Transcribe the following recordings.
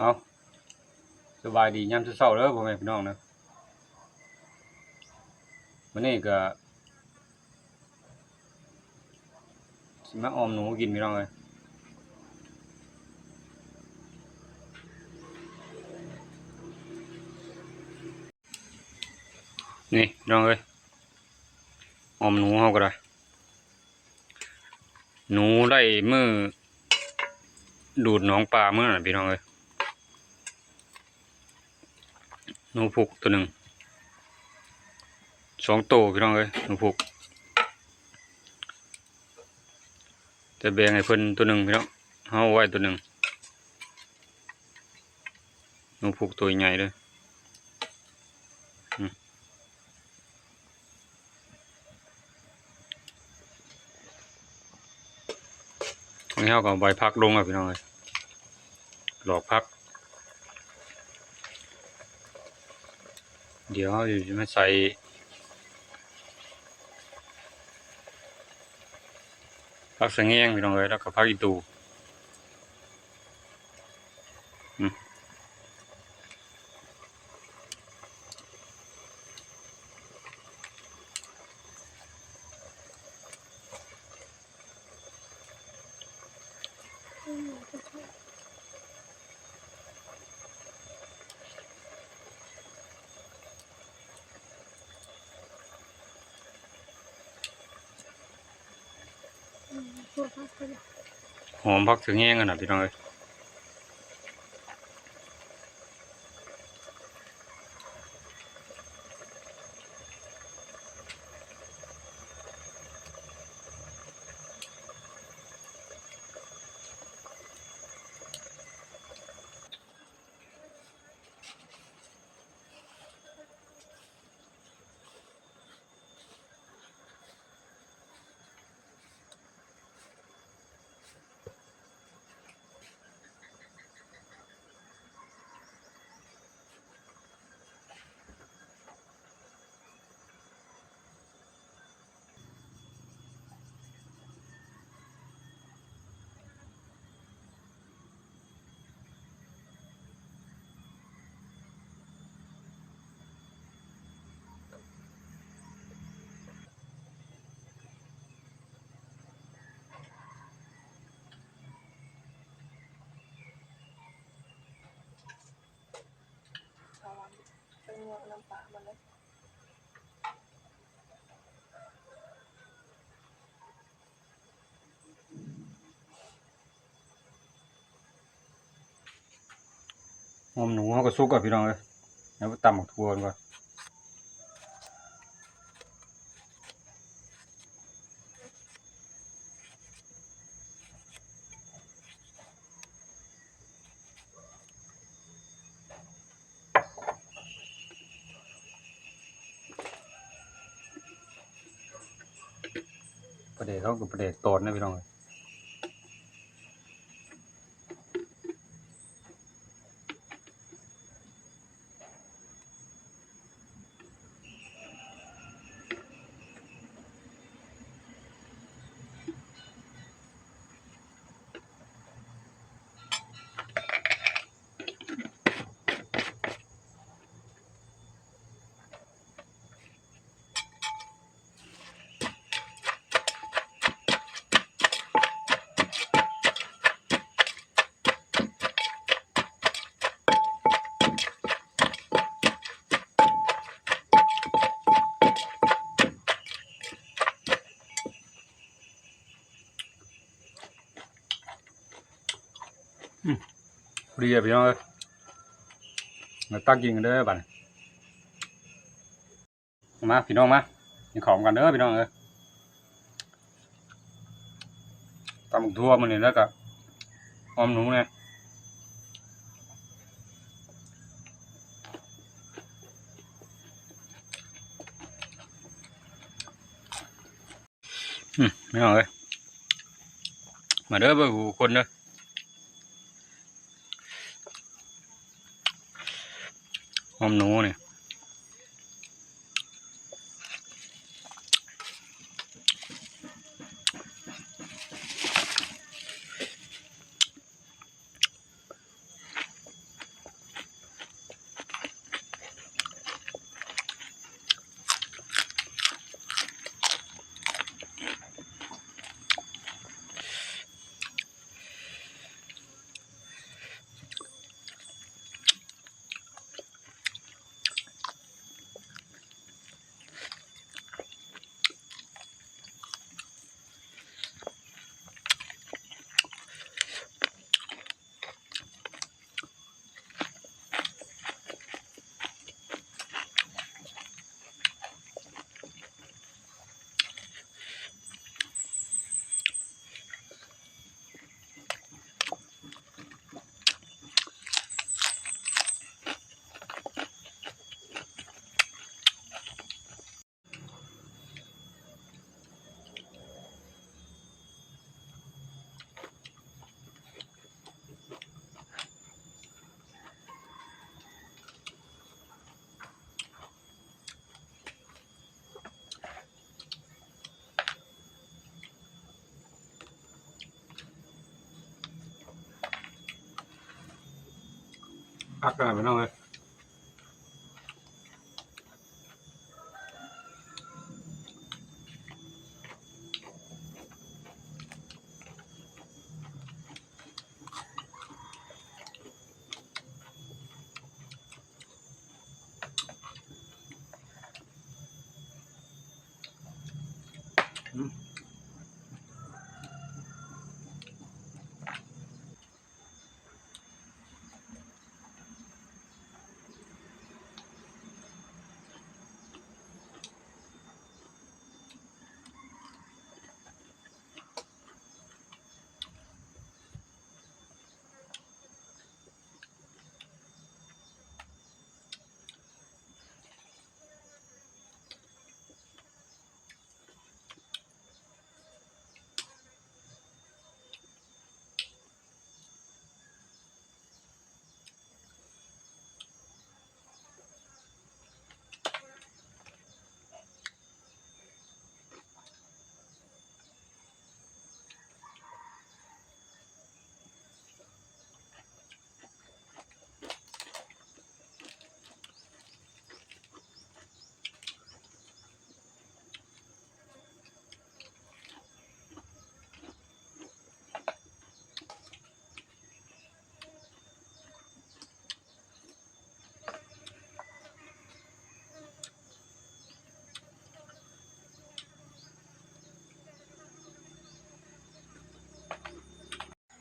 เอาสบายดียามเช้าๆเด้อพ่อแม่พี่น้องนะมื้อนี้ก็สิมาออมหนูกินพี่น้องเอ้ยนี่พี่น้องเอ้ยออมหนูเฮาก็ได้หนูได้มือดูดหนองปลาเมื้อนั้นพี่น้องเอ้ย ห นูผูกตัวหนึ่งสองตัวพี่น้องเอ้ยหนูผูกจะแบ่งให้เพิ่นตัวหนึ่งพี่น้องเฮาไว้ตัวหนึ่งหนูผูกตัวใหญ่เลยนนี้เฮาก็ใบพักลงอะพี่น้องเอ้ยหลอกพัก ดี๋ยวเราจะมาใส่พักสะเงงพี่น้องเอ้ยแล้วก็พักอีตูอืม หอมพักถึงแห้งกันนะพี่น้องเอ้ย หอมหนูเขาก็สุกอะพี่น้องเอ้ยแล้วตำหมักทั่วก่อนประ เขาก็ประเดี๋ยวตนนะพี่น้อง ดีอะพี่น้องเอ้ยมาตักกินกันเด้อบัดนี้มาพี่น้องมากินของกันเด้อพี่น้องเอ้ยตำบักทั่วมันนี่แล้วก็อมหนูเนี่ยอืมพี่น้องเอ้ยมาเด้อเบิ่งหูคนเด้อ หอมหนูเนี่ย พักกันพี่น้องเลย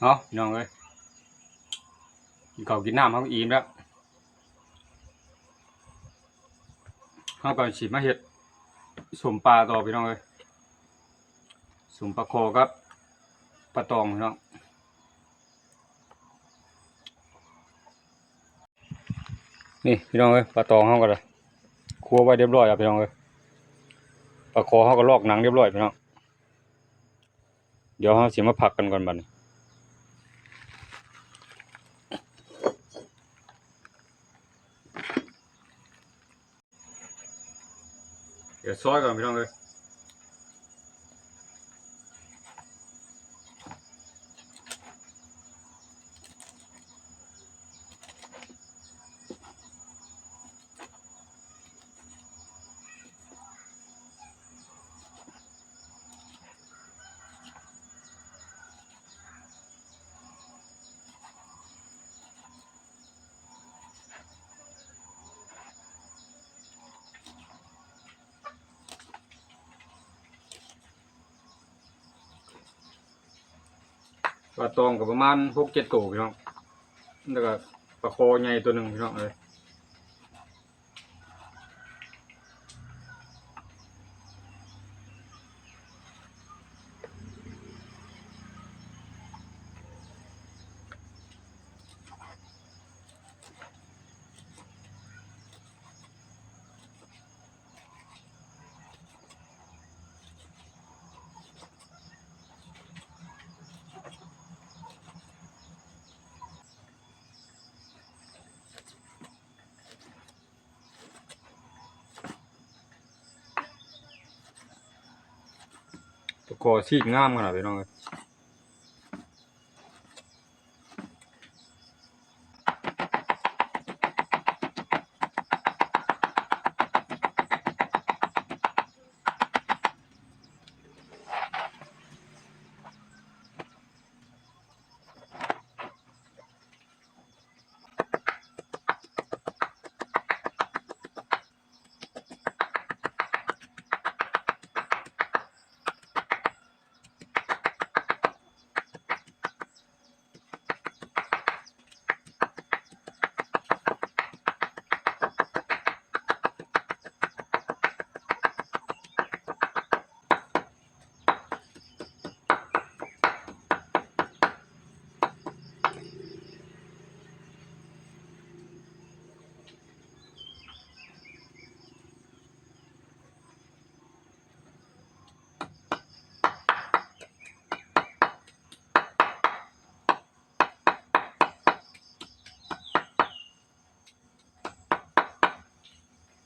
เนาะพี่น้องเลยกินข้าวกินน้ำเขาก็อิ่มแล้วเขาก็ฉีดมาเห็ดสมปลาต่อพี่น้องเลยสมปลาโคครับปลาตองพี่น้องนี่พี่น้องเลยปลาตองเขาก็เลยครัวไว้เรียบร้อยแล้วพี่น้องเลยปลาโคเขาก็ลอกหนังเรียบร้อยพี่น้องเดี๋ยวเขาสิมาผักกันก่อนบัดนี้ เดี๋ยวซอยก่อนพี่น้องเลย ปลาตองกับประมาณหกเจ็ดตัวพี่น้องแล้วก็ปลาโคใหญ่ตัวหนึ่งพี่น้องเลย ปลาโคชีกงามขนาดพี่น้องเลย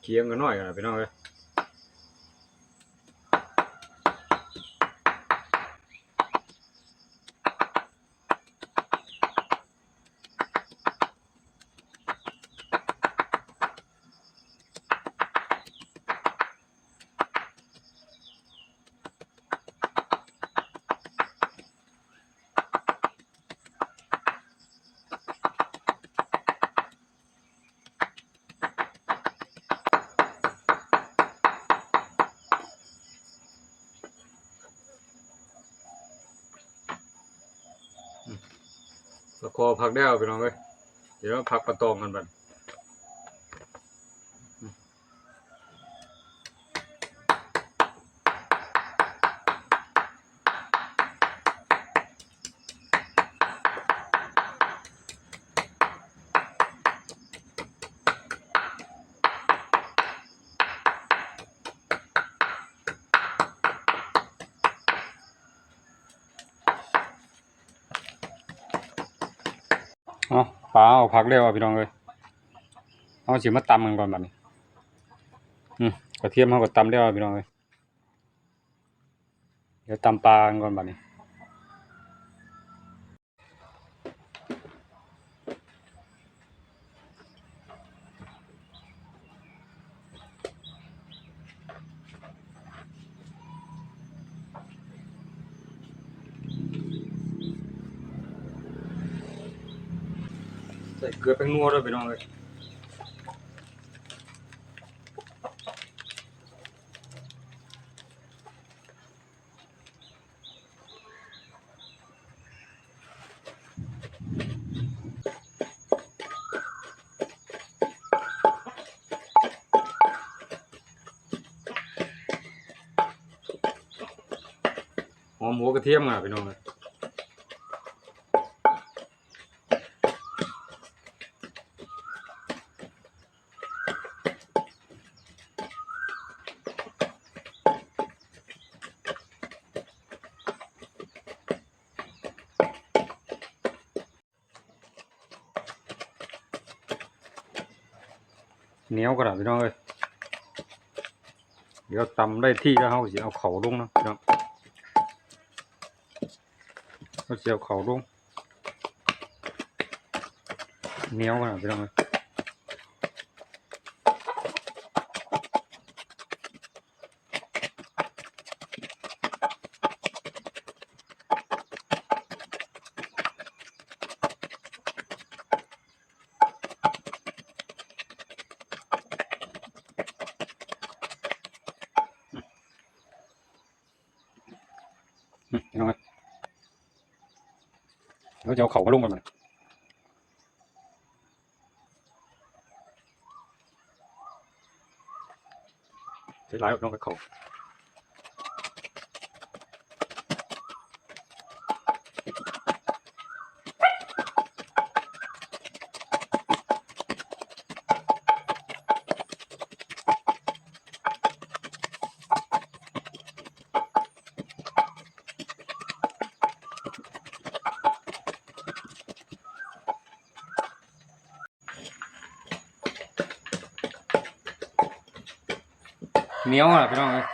เคียงกันหน่อยกันนะพี่น้องเลย คอพักได้เอาพี่น้องเอ้ยเดี๋ยวเราพักประตองกันบัด ปลาเอาพักเร็วพี่น้องเลยเอาสิมาตำกันก่อนบัดนี้อืมกระเทียมเขาก็ตำเร็วพี่น้องเลยเดี๋ยวตำปลากันก่อนบัดนี้ ส่เกลือแป้งนัวด้วยพี่น้องเลยหอมหัวกระเทียมอะพี่น้องเลย ยวกระดาษพี่น้องเอ้ยเดี๋ยวตำได้ที่แล้วเขาจะเอาเข่าลงนะพี่น้องเขาจะเอาเข่าลงเหนียวกระดาษพี่น้องเอ้ย เดี๋ยวเอาเข่ามาลงกันมาใช้หลายพี่น้องกับเข่า เหนียวอ่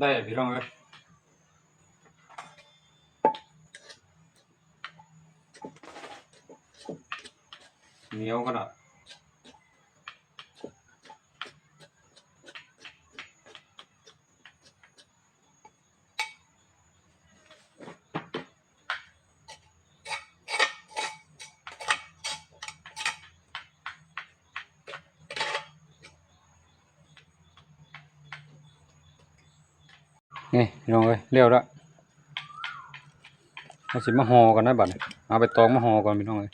ได้พี่น้องเอ้ยเหนียวขนาดนี่ พี่น้องเอ้ยเรียวล้วเอาสิมาห่อกันนะบัดเอาไปตองมาห่อก่อนพี่น้องเอ้ย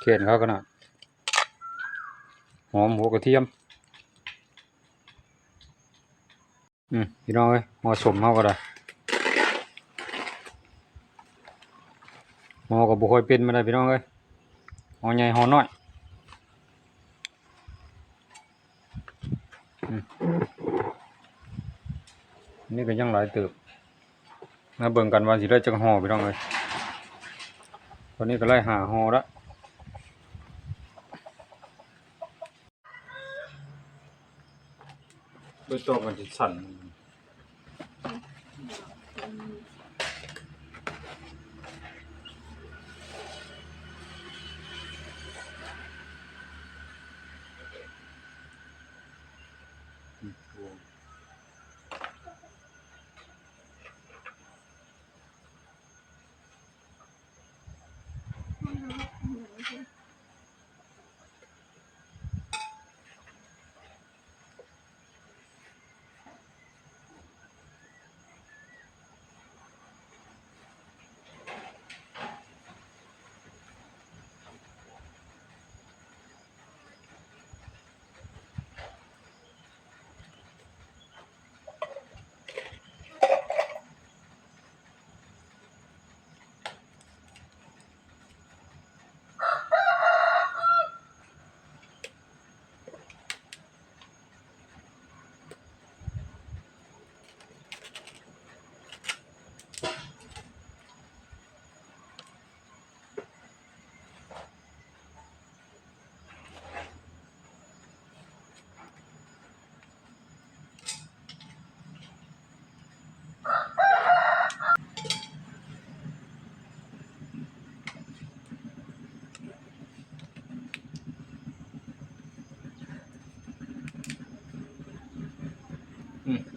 เขียนเขาขนาดหอมหัวกระเทียม อืมพี่น้องเอ้ยห่อสมเขาก็ได้ห่อกับบุคอยเป็นมาได้พี่น้องเอ้ยห่อใหญ่ห่อน้อย นี่ก็ยังหลายเติบนะเบิ่งกันว่าสิได้จังห่อไปร้องเลยตอนนี้ก็ไล่หาหอละไปตัวตมันจะสั่น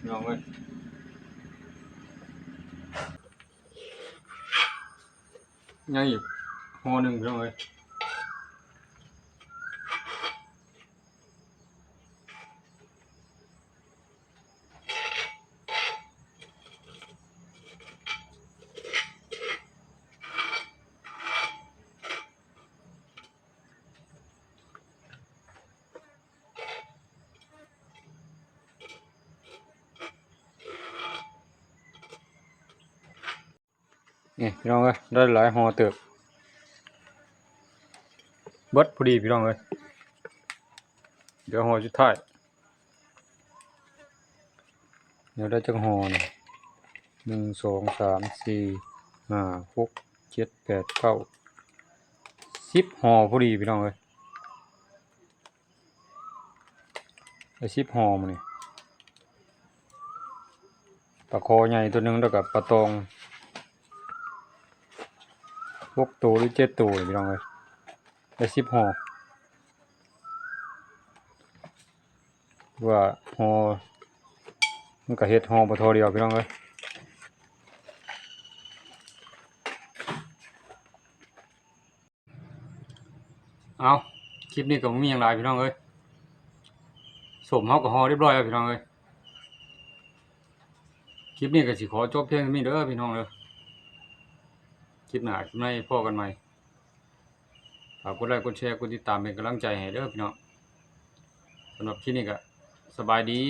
อืมลองเลยยังอีกห่อห นี่พี่น้องเอ้ยได้หลายหอเติบเบิดพอดีพี่น้องเอ้ยเดี๋ยวหอสุดท้ายเดี๋ยวได้จังหอหนึ่งสองสามสี่ห้าหกเจ็ดแปดเก้าสิบหอพอดีพี่น้องเอ้ยได้สิบหอมานี่ปลาคอใหญ่ตัวหนึงแล้วกับปลาตอง หกตัวหรือเจ็ดตัวพี่น้องเลยได้สิบห่อว่าห่อมันก็เฮ็ดห่อบ่เทอเดียวพี่น้องเลยเอาคลิปนี้ก็บ่มีหยังหลายพี่น้องเอ้ยสมเฮาก็ห่อเรียบร้อยแล้วพี่น้องเอ้ยคลิปนี้ก็สิขอจบเพียงเท่านี้เด้อพี่น้องเด้อ ลิปหน้าคลิปในพ่อกันใหม่ฝากกดไลค์กดแชร์กดติดตามเป็นกำลังใจให้เด้อพี่น้องสำหรับคลิปนี้ก็สบายดี